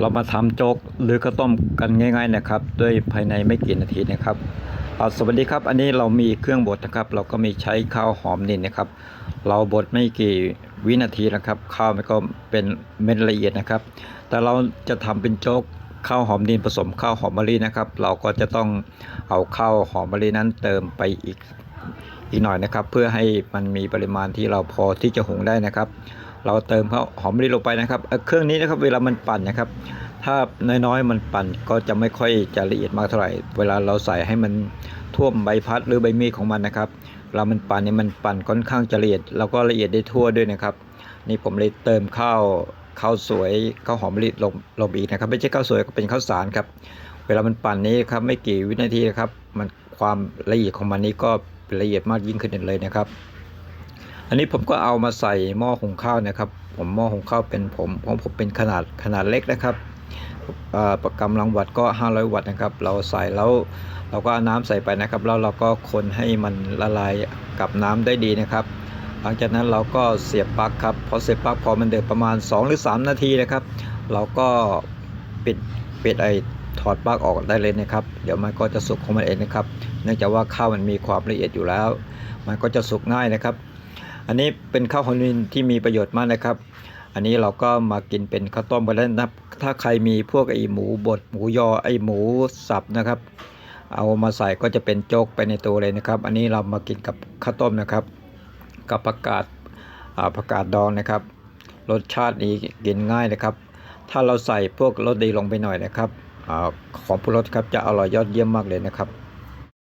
เรามาทำโจ๊กหรือข้าวต้มกันง่าย ๆนะครับ ด้วยภายในไม่กี่นาทีนะครับอ่าสวัสดีครับอันนี้เรามีเครื่องบดนะครับ เราก็มีใช้ข้าวหอมนินนะครับ เราบดไม่กี่วินาทีนะครับ ข้าวมันก็เป็นเม็ดละเอียดนะครับ แต่เราจะทำเป็นโจ๊กข้าวหอมนินผสมข้าวหอมมะลินะครับ เราก็จะต้องเอาข้าวหอมมะลินั้นเติมไปอีกอีกหน่อยนะครับ เพื่อให้มันมีปริมาณที่เราพอที่จะหุงได้นะครับ เราเติมข้าวหอมมะลิลงไปนะครับเครื่องนี้นะครับเวลามันปั่นนะครับ ถ้าน้อยๆมันปั่นก็จะไม่ค่อยจะละเอียดมากเท่าไหร่ เวลาเราใส่ให้มันท่วมใบพัดหรือใบมีดของมันนะครับเวลามันปั่นเนี่ยมันปั่นค่อนข้างจะละเอียดแล้วก็ละเอียดได้ทั่วด้วยนะครับ นี่ผมเลยเติมข้าวข้าวสวยข้าวหอมมะลิลงลงอีกนะครับ ไม่ใช่ข้าวสวยก็เป็นข้าวสารครับ เวลามันปั่นนี้ครับไม่กี่วินาทีนะครับ มันความละเอียดของมันนี้ก็ละเอียดมากยิ่งขึ้นเลยนะครับ อันนี้ผมก็เอามาใส่หม้อหุงข้าวนะครับ ผมหม้อหุงข้าวเป็นผมของผมเป็นขนาดขนาดเล็กนะครับประกำลังวัตต์ก็ 500 วัตต์นะครับ เราใส่แล้วเราก็เอาน้ำใส่ไปนะครับ แล้วเราก็คนให้มันละลายกับน้ำได้ดีนะครับ หลังจากนั้นเราก็เสียบปลั๊กครับพอเสียบปลั๊กพอมันเดือดประมาณ 2 หรือ 3 นาทีนะครับ เราก็ปิดปิดไอถอดปลั๊กออกได้เลยนะครับ เดี๋ยวมันก็จะสุกของมันเองนะครับ เนื่องจากว่าข้าวมันมีความละเอียดอยู่แล้ว มันก็จะสุกง่ายนะครับ อันนี้เป็นข้าวหอมนินที่มีประโยชน์มากนะครับ อันนี้เราก็มากินเป็นข้าวต้มกันแล้วนะครับถ้าใครมีพวกไอหมูบดหมูยอไอหมูสับนะครับ เอามาใส่ก็จะเป็นโจ๊กไปในตัวเลยนะครับ อันนี้เรามากินกับข้าวต้มนะครับ กับผักกาดอ่าผักกาดดองนะครับ รสชาตินี้กินง่ายนะครับ ถ้าเราใส่พวกรสดีลงไปหน่อยนะครับอของผู้รสครับจะอร่อยยอดเยี่ยมมากเลยนะครับ